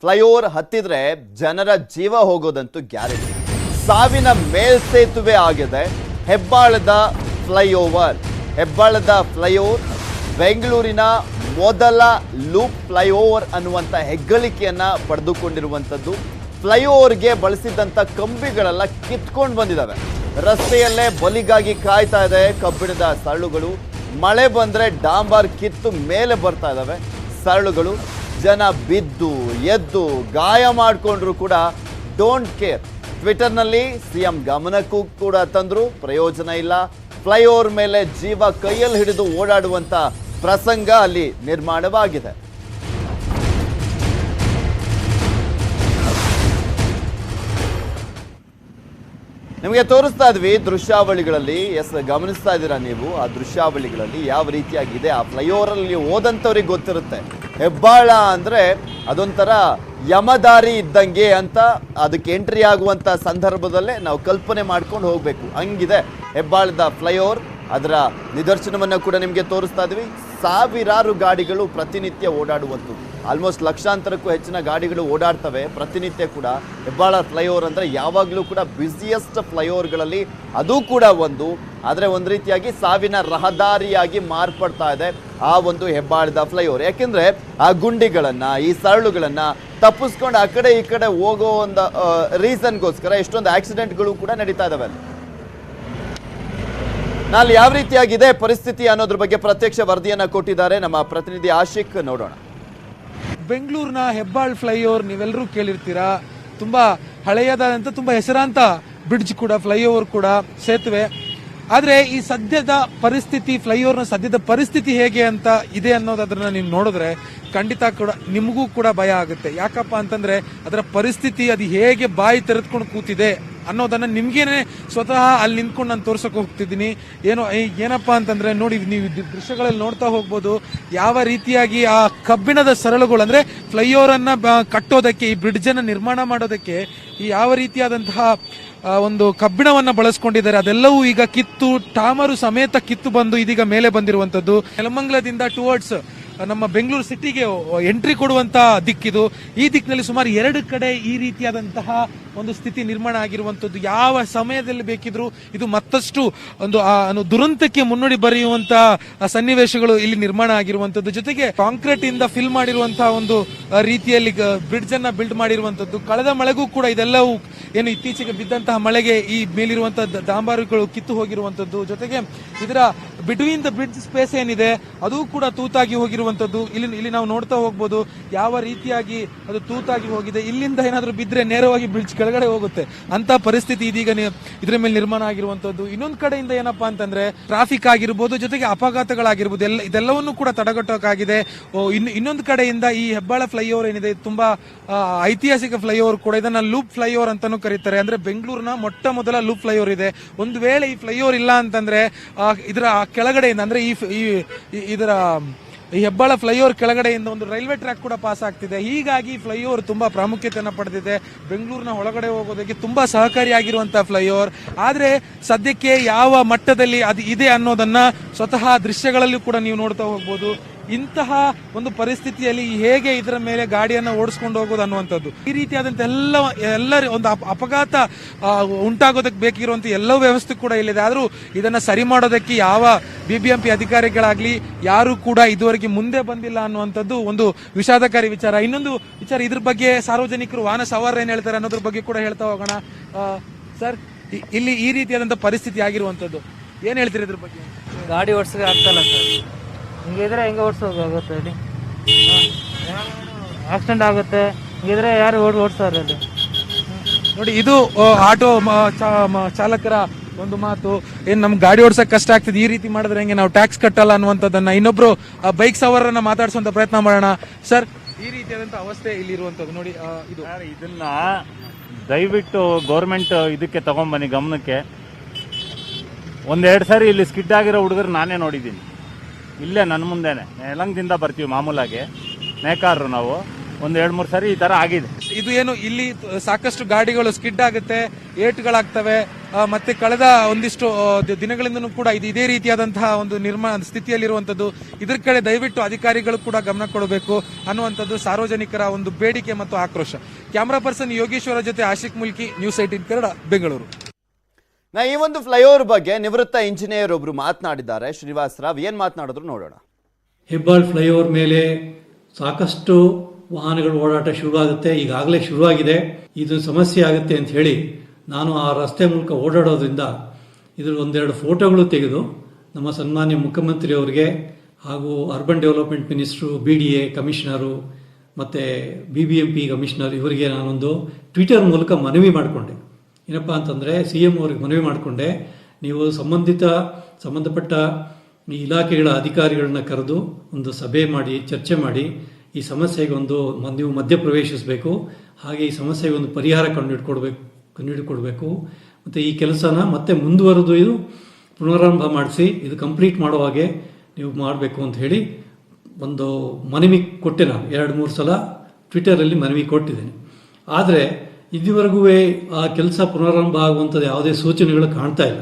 Flyover ಹತ್ತಿದ್ರೆ ಜನರ ಜೀವ ಹೋಗೋದಂತೂ ಗ್ಯಾರಂಟಿ. ಸಾವಿನ ಮೇಲ್ಸೇತುವೆ ಆಗಿದೆ. ಹೆಬ್ಬಾಳದ ಫ್ಲೈಓವರ್. ಹೆಬ್ಬಾಳದ ಫ್ಲೈಓವರ್ ಬೆಂಗಳೂರಿನ ಮೊದಲ ಲೂಪ್ ಫ್ಲೈಓವರ್ ಅನ್ನುವಂಥ ಹೆಗ್ಗಳಿಕೆಯನ್ನ ಪಡೆದುಕೊಂಡಿರುವಂಥದ್ದು. ಫ್ಲೈಓವರ್ಗೆ ಬಳಸಿದಂಥ ಕಂಬಿಗಳೆಲ್ಲ ಕಿತ್ಕೊಂಡು ಬಂದಿದ್ದಾವೆ ರಸ್ತೆಯಲ್ಲೇ ಬಲಿಗಾಗಿ ಕಾಯ್ತಾ ಇದೆ ಕಬ್ಬಿಣದ ಸರಳುಗಳು. ಮಳೆ ಬಂದ್ರೆ ಡಾಂಬಾರ್ ಕಿತ್ತು ಮೇಲೆ ಬರ್ತಾ ಇದ್ದಾವೆ ಸರಳುಗಳು. ಜನ ಬಿದ್ದು, ಎದ್ದು, ಗಾಯ ಮಾಡಿಕೊಂಡ್ರು ಕೂಡ ಡೋಂಟ್ ಕೇರ್ ಟ್ವಿಟರ್ನಲ್ಲಿ ಸಿಎಂ ಗಮನಕ್ಕೂ ಕೂಡ ತಂದ್ರು, ಪ್ರಯೋಜನ ಇಲ್ಲ. ಫ್ಲೈಓವರ್ ಮೇಲೆ ಜೀವ ಕೈಯಲ್ಲಿ ಹಿಡಿದು ಓಡಾಡುವಂತ ಪ್ರಸಂಗ ಅಲ್ಲಿ ನಿರ್ಮಾಣವಾಗಿದೆ. ನಿಮಗೆ ತೋರಿಸ್ತಾ ಇದ್ವಿ ದೃಶ್ಯಾವಳಿಗಳಲ್ಲಿ. ಎಸ್, ಗಮನಿಸ್ತಾ ಇದ್ದೀರಾ ನೀವು? ಆ ದೃಶ್ಯಾವಳಿಗಳಲ್ಲಿ ಯಾವ ರೀತಿಯಾಗಿದೆ? ಆ ಫ್ಲೈಓವರ್ ಅಲ್ಲಿ ಹೋದಂಥವ್ರಿಗೆ ಗೊತ್ತಿರುತ್ತೆ. ಹೆಬ್ಬಾಳ ಅಂದರೆ ಅದೊಂಥರ ಯಮದಾರಿ ಇದ್ದಂಗೆ ಅಂತ, ಅದಕ್ಕೆ ಎಂಟ್ರಿ ಆಗುವಂಥ ಸಂದರ್ಭದಲ್ಲೇ ನಾವು ಕಲ್ಪನೆ ಮಾಡ್ಕೊಂಡು ಹೋಗಬೇಕು. ಹಂಗಿದೆ ಹೆಬ್ಬಾಳದ ಫ್ಲೈಓವರ್. ಅದರ ನಿದರ್ಶನವನ್ನು ಕೂಡ ನಿಮಗೆ ತೋರಿಸ್ತಾ ಇದ್ವಿ ಸಾವಿರಾರು ಗಾಡಿಗಳು ಪ್ರತಿನಿತ್ಯ ಓಡಾಡುವಂಥದ್ದು. ಆಲ್ಮೋಸ್ಟ್ ಲಕ್ಷಾಂತರಕ್ಕೂ ಹೆಚ್ಚಿನ ಗಾಡಿಗಳು ಓಡಾಡ್ತವೆ. ಪ್ರತಿನಿತ್ಯ ಕೂಡ ಹೆಬ್ಬಾಳ ಫ್ಲೈಓವರ್ ಅಂದರೆ ಯಾವಾಗಲೂ ಕೂಡ ಬ್ಯುಸಿಯೆಸ್ಟ್ ಫ್ಲೈಓವರ್ಗಳಲ್ಲಿ ಅದು ಕೂಡ ಒಂದು. ಆದರೆ ಒಂದು ರೀತಿಯಾಗಿ ಸಾವಿನ ರಹದಾರಿಯಾಗಿ ಮಾರ್ಪಡ್ತಾ ಇದೆ ಆ ಒಂದು ಹೆಬ್ಬಾಳದ ಫ್ಲೈಓವರ್ ಯಾಕೆಂದರೆ ಆ ಗುಂಡಿಗಳನ್ನು, ಈ ಸರಳುಗಳನ್ನು ತಪ್ಪಿಸ್ಕೊಂಡು ಆ ಕಡೆ ಈ ಕಡೆ ಹೋಗೋ ಒಂದು ರೀಸನ್ಗೋಸ್ಕರ ಎಷ್ಟೊಂದು ಆಕ್ಸಿಡೆಂಟ್ಗಳು ಕೂಡ ನಡೀತಾ ಇದಾವೆ ಅಲ್ಲಿ. ನಾಲ್ ಯಾವ ರೀತಿಯಾಗಿದೆ ಪರಿಸ್ಥಿತಿ ಅನ್ನೋದ್ರ ಬಗ್ಗೆ ಪ್ರತ್ಯಕ್ಷ ವರದಿಯನ್ನ ಕೊಟ್ಟಿದ್ದಾರೆ ನಮ್ಮ ಪ್ರತಿನಿಧಿ ಆಶಿಕ್ ನೋಡೋಣ. ಬೆಂಗಳೂರಿನ ಹೆಬ್ಬಾಳ್ ಫ್ಲೈಓವರ್ ನೀವೆಲ್ಲರೂ ಕೇಳಿರ್ತೀರಾ? ತುಂಬಾ ಹಳೆಯದಾದಂಥ ತುಂಬಾ ಹೆಸರಾಂತ ಬ್ರಿಡ್ಜ್ ಕೂಡ ಫ್ಲೈಓವರ್ ಕೂಡ ಸೇತುವೆ. ಆದ್ರೆ ಈ ಸದ್ಯದ ಪರಿಸ್ಥಿತಿ ಫ್ಲೈಓವರ್ನ ಸದ್ಯದ ಪರಿಸ್ಥಿತಿ ಹೇಗೆ ಅಂತ ಇದೆ ಅನ್ನೋದನ್ನ ನೀವು ನೋಡಿದ್ರೆ ಖಂಡಿತ ಕೂಡ ನಿಮಗೂ ಕೂಡ ಭಯ ಆಗುತ್ತೆ. ಯಾಕಪ್ಪ ಅಂತಂದ್ರೆ ಅದರ ಪರಿಸ್ಥಿತಿ ಅದು ಹೇಗೆ ಬಾಯಿ ತೆರೆದ್ಕೊಂಡು ಕೂತಿದೆ ಅನ್ನೋದನ್ನ ನಿಮ್ಗೇನೆ ಸ್ವತಃ ಅಲ್ಲಿ ನಿಂತ್ಕೊಂಡು ನಾನು ತೋರ್ಸಕ್ ಹೋಗ್ತಿದ್ದೀನಿ. ಏನೋ ಏನಪ್ಪ ಅಂತಂದ್ರೆ ನೋಡಿ, ನೀವು ದೃಶ್ಯಗಳಲ್ಲಿ ನೋಡ್ತಾ ಹೋಗ್ಬೋದು ಯಾವ ರೀತಿಯಾಗಿ ಆ ಕಬ್ಬಿಣದ ಸರಳುಗಳು, ಅಂದ್ರೆ ಫ್ಲೈಓವರ್ ಅನ್ನ ಕಟ್ಟೋದಕ್ಕೆ, ಈ ಬ್ರಿಡ್ಜ್ ಅನ್ನ ನಿರ್ಮಾಣ ಮಾಡೋದಕ್ಕೆ ಈ ಯಾವ ರೀತಿಯಾದಂತಹ ಒಂದು ಕಬ್ಬಿಣವನ್ನ ಬಳಸ್ಕೊಂಡಿದ್ದಾರೆ. ಅದೆಲ್ಲವೂ ಈಗ ಕಿತ್ತು, ಟಾಮರು ಸಮೇತ ಕಿತ್ತು ಬಂದು ಇದೀಗ ಮೇಲೆ ಬಂದಿರುವಂತದ್ದು ನೆಲಮಂಗಲದಿಂದ ಟುವರ್ಡ್ಸ್ ನಮ್ಮ ಬೆಂಗಳೂರು ಸಿಟಿಗೆ ಎಂಟ್ರಿ ಕೊಡುವಂತ ದಿಕ್ಕಿದು. ಈ ದಿಕ್ಕಿನಲ್ಲಿ ಸುಮಾರು ಎರಡು ಕಡೆ ಈ ರೀತಿಯಾದಂತಹ ಒಂದು ಸ್ಥಿತಿ ನಿರ್ಮಾಣ ಆಗಿರುವಂತದ್ದು ಯಾವ ಸಮಯದಲ್ಲಿ ಬೇಕಿದ್ರು ಇದು ಮತ್ತಷ್ಟು ಒಂದು ದುರಂತಕ್ಕೆ ಮುನ್ನುಡಿ ಬರೆಯುವಂತಹ ಸನ್ನಿವೇಶಗಳು ಇಲ್ಲಿ ನಿರ್ಮಾಣ ಆಗಿರುವಂತದ್ದು ಜೊತೆಗೆ ಕಾಂಕ್ರೀಟ್ ಇಂದ ಫಿಲ್ ಮಾಡಿರುವಂತಹ ಒಂದು ರೀತಿಯಲ್ಲಿ ಬ್ರಿಡ್ಜ್ ಅನ್ನ ಬಿಲ್ಡ್ ಮಾಡಿರುವಂತದ್ದು ಕಳೆದ ಮಳೆಗೂ ಕೂಡ ಇದೆಲ್ಲವೂ ಏನು ಇತ್ತೀಚೆಗೆ ಬಿದ್ದಂತಹ ಮಳೆಗೆ ಈ ಮೇಲಿರುವಂತಹ ಡಾಂಬಾರುಗಳು ಕಿತ್ತು ಹೋಗಿರುವಂತದ್ದು ಜೊತೆಗೆ ಇದರ ಬಿಟ್ವೀನ್ ದ ಬ್ರಿಡ್ಜ್ ಸ್ಪೇಸ್ ಏನಿದೆ, ಅದು ಕೂಡ ತೂತಾಗಿ ಹೋಗಿರುವಂತದ್ದು ಇಲ್ಲಿ ಇಲ್ಲಿ ನಾವು ನೋಡ್ತಾ ಹೋಗ್ಬೋದು, ಯಾವ ರೀತಿಯಾಗಿ ಅದು ತೂತಾಗಿ ಹೋಗಿದೆ, ಇಲ್ಲಿಂದ ಏನಾದರೂ ಬಿದ್ದರೆ ನೇರವಾಗಿ ಬ್ರಿಡ್ಜ್ ಕೆಳಗಡೆ ಹೋಗುತ್ತೆ. ಅಂತ ಪರಿಸ್ಥಿತಿ ಇದೀಗ ಇದರ ಮೇಲೆ ನಿರ್ಮಾಣ ಆಗಿರುವಂತದ್ದು ಇನ್ನೊಂದು ಕಡೆಯಿಂದ ಏನಪ್ಪಾ ಅಂತಂದ್ರೆ ಟ್ರಾಫಿಕ್ ಆಗಿರ್ಬೋದು, ಜೊತೆಗೆ ಅಪಘಾತಗಳಾಗಿರ್ಬೋದು, ಎಲ್ಲ ಇದೆಲ್ಲವನ್ನು ಕೂಡ ತಡೆಗಟ್ಟೋಕಾಗಿದೆ. ಇನ್ನು ಇನ್ನೊಂದು ಕಡೆಯಿಂದ ಈ ಹೆಬ್ಬಾಳ ಫ್ಲೈಓವರ್ ಏನಿದೆ, ತುಂಬಾ ಐತಿಹಾಸಿಕ ಫ್ಲೈಓವರ್ ಕೂಡ, ಇದನ್ನ ಲೂಪ್ ಫ್ಲೈಓವರ್ ಅಂತಾನೂ ಕರೀತಾರೆ. ಅಂದ್ರೆ ಬೆಂಗಳೂರಿನ ಮೊಟ್ಟ ಮೊದಲ ಲೂಪ್ ಫ್ಲೈಓವರ್ ಇದೆ. ಒಂದು ವೇಳೆ ಈ ಫ್ಲೈಓವರ್ ಇಲ್ಲ ಅಂತಂದ್ರೆ ಇದರ ಕೆಳಗಡೆಯಿಂದ, ಅಂದ್ರೆ ಈ- ಇದರ ಈ ಹೆಬ್ಬಾಳ ಫ್ಲೈಓವರ್ ಕೆಳಗಡೆಯಿಂದ ಒಂದು ರೈಲ್ವೆ ಟ್ರ್ಯಾಕ್ ಕೂಡ ಪಾಸ್ ಆಗ್ತಿದೆ. ಹೀಗಾಗಿ ಫ್ಲೈಓವರ್ ತುಂಬಾ ಪ್ರಾಮುಖ್ಯತೆಯನ್ನು ಪಡೆದಿದೆ. ಬೆಂಗಳೂರಿನ ಒಳಗಡೆ ಹೋಗೋದಕ್ಕೆ ತುಂಬಾ ಸಹಕಾರಿಯಾಗಿರುವಂತಹ ಫ್ಲೈಓವರ್. ಆದ್ರೆ ಸದ್ಯಕ್ಕೆ ಯಾವ ಮಟ್ಟದಲ್ಲಿ ಅದು ಇದೆ ಅನ್ನೋದನ್ನ ಸ್ವತಃ ದೃಶ್ಯಗಳಲ್ಲೂ ಕೂಡ ನೀವು ನೋಡ್ತಾ ಹೋಗ್ಬೋದು. ಇಂತಹ ಒಂದು ಪರಿಸ್ಥಿತಿಯಲ್ಲಿ ಹೇಗೆ ಇದರ ಮೇಲೆ ಗಾಡಿಯನ್ನು ಓಡಿಸ್ಕೊಂಡು ಹೋಗೋದು ಅನ್ನುವಂಥದ್ದು. ಈ ರೀತಿಯಾದಂಥ ಎಲ್ಲ ಎಲ್ಲ ಒಂದು ಅಪ- ಅಪಘಾತ ಉಂಟಾಗೋದಕ್ಕೆ ಬೇಕಿರುವಂಥ ಎಲ್ಲ ವ್ಯವಸ್ಥೆ ಕೂಡ ಇಲ್ಲಿದೆ. ಆದರೂ ಇದನ್ನು ಸರಿ ಮಾಡೋದಕ್ಕೆ ಯಾವ ಬಿಬಿಎಂಪಿ ಅಧಿಕಾರಿಗಳಾಗಲಿ ಯಾರು ಕೂಡ ಇದುವರೆಗೆ ಮುಂದೆ ಬಂದಿಲ್ಲ ಅನ್ನುವಂಥದ್ದು ಒಂದು ವಿಷಾದಕಾರಿ ವಿಚಾರ. ಇನ್ನೊಂದು ವಿಚಾರ, ಇದ್ರ ಬಗ್ಗೆ ಸಾರ್ವಜನಿಕರು ವಾಹನ ಸವಾರ ಏನು ಹೇಳ್ತಾರೆ ಅನ್ನೋದ್ರ ಬಗ್ಗೆ ಕೂಡ ಹೇಳ್ತಾ ಹೋಗೋಣ. ಸರ್ ಇಲ್ಲಿ ಈ ರೀತಿಯಾದಂಥ ಪರಿಸ್ಥಿತಿ ಆಗಿರುವಂಥದ್ದು. ಏನು ಹೇಳ್ತೀರಿ ಇದ್ರ ಬಗ್ಗೆ? ಗಾಡಿ ಓಡಿಸೋಕೆ ಆಗ್ತಲ್ಲ ಸರ್. ಹಿಂಗಿದ್ರೆ ಹೆಂಗೆ ಓಡಿಸೋಕಾಗುತ್ತೆ ಅಲ್ಲಿ ಆಕ್ಸಿಡೆಂಟ್ ಆಗುತ್ತೆ. ಹಿಂಗಿದ್ರೆ ಯಾರು ಓಡಿ ಓಡಿಸೋರು ಅಲ್ಲಿ ನೋಡಿ ಇದು ಆಟೋ ಮ- ಚಾ- ಚಾಲಕರ ಒಂದು ಮಾತು. ಏನು ನಮ್ಗೆ ಗಾಡಿ ಓಡಿಸಕ್ ಕಷ್ಟ ಆಗ್ತದೆ. ಈ ರೀತಿ ಮಾಡಿದ್ರೆ ಹೆಂಗೆ ನಾವು ಟ್ಯಾಕ್ಸ್ ಕಟ್ಟಲ್ಲ ಅನ್ನುವಂಥದ್ದನ್ನ ಇನ್ನೊಬ್ರು ಬೈಕ್ ಸವಾರರನ್ನ ಮಾತಾಡಿಸುವಂತ ಪ್ರಯತ್ನ ಮಾಡೋಣ. ಸರ್ ಈ ರೀತಿಯಾದಂಥ ಅವಸ್ಥೆ ಇಲ್ಲಿ ಇರುವಂತದ್ದು ನೋಡಿ ಇದು. ಇದನ್ನ ದಯವಿಟ್ಟು ಗೌರ್ಮೆಂಟ್ ಇದಕ್ಕೆ ತಗೊಂಬನ್ನಿ ಗಮನಕ್ಕೆ. ಒಂದೆರಡು ಸಾರಿ ಇಲ್ಲಿ ಸ್ಕಿಡ್ ಆಗಿರೋ ಹುಡುಗರು ನಾನೇ ನೋಡಿದ್ದೀನಿ. ಇಲ್ಲೇ ನನ್ನ ಮುಂದೆನೆ. ನೆಲಂಗದಿಂದ ಬರ್ತೀವಿ ಮಾಮೂಲಾಗಿ. ನೇಕಾರರು ನಾವು. ಒಂದು ಎರಡು ಮೂರು ಸಾರಿ ಈ ತರ ಆಗಿದೆ. ಇದು ಏನು ಇಲ್ಲಿ ಸಾಕಷ್ಟು ಗಾಡಿಗಳು ಸ್ಕಿಡ್ ಆಗುತ್ತೆ ಏಟ್ಗಳಾಗ್ತವೆ ಮತ್ತೆ ಕಳೆದ ಒಂದಿಷ್ಟು ಆ, ದಿ- ದಿನಗಳಿಂದನೂ ಕೂಡ ಇದು ಇದೇ ರೀತಿಯಾದಂತಹ ಒಂದು ನಿರ್ಮಾಣ ಸ್ಥಿತಿಯಲ್ಲಿರುವಂತದ್ದು ಇದ್ರ ಕಡೆ ದಯವಿಟ್ಟು ಅಧಿಕಾರಿಗಳು ಕೂಡ ಗಮನ ಕೊಡಬೇಕು ಅನ್ನುವಂಥದ್ದು ಸಾರ್ವಜನಿಕರ ಒಂದು ಬೇಡಿಕೆ ಮತ್ತು ಆಕ್ರೋಶ. ಕ್ಯಾಮರಾ ಪರ್ಸನ್ ಯೋಗೇಶ್ವರ ಜೊತೆ ಆಶಿಕ್ ಮುಲ್ಕಿ ನ್ಯೂಸ್ ಏಟಿನ್ ಕನ್ನಡ ಬೆಂಗಳೂರು. ನಾ ಈ ಒಂದು ಫ್ಲೈಓವರ್ ಬಗ್ಗೆ ನಿವೃತ್ತ ಇಂಜಿನಿಯರ್ ಒಬ್ರು ಮಾತನಾಡಿದ್ದಾರೆ. ಶ್ರೀನಿವಾಸ್ ರಾವ್, ಏನ್ ಮಾತನಾಡಿದ್ರು ನೋಡೋಣ. ಹೆಬ್ಬಾಳ್ ಫ್ಲೈಓವರ್ ಮೇಲೆ ಸಾಕಷ್ಟು ವಾಹನಗಳು ಓಡಾಟ ಶುರುವಾಗುತ್ತೆ. ಈಗಾಗಲೇ ಶುರುವಾಗಿದೆ. ಇದು ಸಮಸ್ಯೆ ಆಗುತ್ತೆ ಅಂತ ಹೇಳಿ ನಾನು ಆ ರಸ್ತೆ ಮೂಲಕ ಓಡಾಡೋದ್ರಿಂದ ಇದ್ರ ಒಂದೆರಡು ಫೋಟೋಗಳು ತೆಗೆದು ನಮ್ಮ ಸನ್ಮಾನ್ಯ ಮುಖ್ಯಮಂತ್ರಿ ಅವರಿಗೆ ಹಾಗೂ urban development minister, B D A commissioner ಮತ್ತು B B M P commissioner ಇವರಿಗೆ ನಾನೊಂದು ಟ್ವಿಟರ್ ಮೂಲಕ ಮನವಿ ಮಾಡಿಕೊಂಡೆ. ಏನಪ್ಪ ಅಂತಂದರೆ ಸಿ ಎಂ ಅವ್ರಿಗೆ ಮನವಿ ಮಾಡಿಕೊಂಡೆ, ನೀವು ಸಂಬಂಧಿತ, ಸಂಬಂಧಪಟ್ಟ ಈ ಇಲಾಖೆಗಳ ಅಧಿಕಾರಿಗಳನ್ನ ಕರೆದು ಒಂದು ಸಭೆ ಮಾಡಿ, ಚರ್ಚೆ ಮಾಡಿ, ಈ ಸಮಸ್ಯೆಗೆ ಒಂದು ನೀವು ಮಧ್ಯಪ್ರವೇಶಿಸಬೇಕು, ಹಾಗೆ ಈ ಸಮಸ್ಯೆಗೆ ಒಂದು ಪರಿಹಾರ ಕಂಡುಹಿಡ್ಕೊಡ್ಬೇಕು ಕಂಡುಹಿಡ್ಕೊಡ್ಬೇಕು. ಮತ್ತು ಈ ಕೆಲಸನ ಮತ್ತೆ ಮುಂದುವರೆದು ಇದು ಪುನರಾರಂಭ ಮಾಡಿಸಿ, ಇದು ಕಂಪ್ಲೀಟ್ ಮಾಡೋ ಹಾಗೆ ನೀವು ಮಾಡಬೇಕು ಅಂತ ಹೇಳಿ ಒಂದು ಮನವಿ ಕೊಟ್ಟೆ ನಾನು. ಎರಡು ಮೂರು ಸಲ ಟ್ವಿಟರಲ್ಲಿ ಮನವಿ ಕೊಟ್ಟಿದ್ದೇನೆ. ಆದರೆ ಇದುವರೆಗೂ ಆ ಕೆಲಸ ಪುನರಾರಂಭ ಆಗುವಂಥದ್ದು ಯಾವುದೇ ಸೂಚನೆಗಳು ಕಾಣ್ತಾ ಇಲ್ಲ.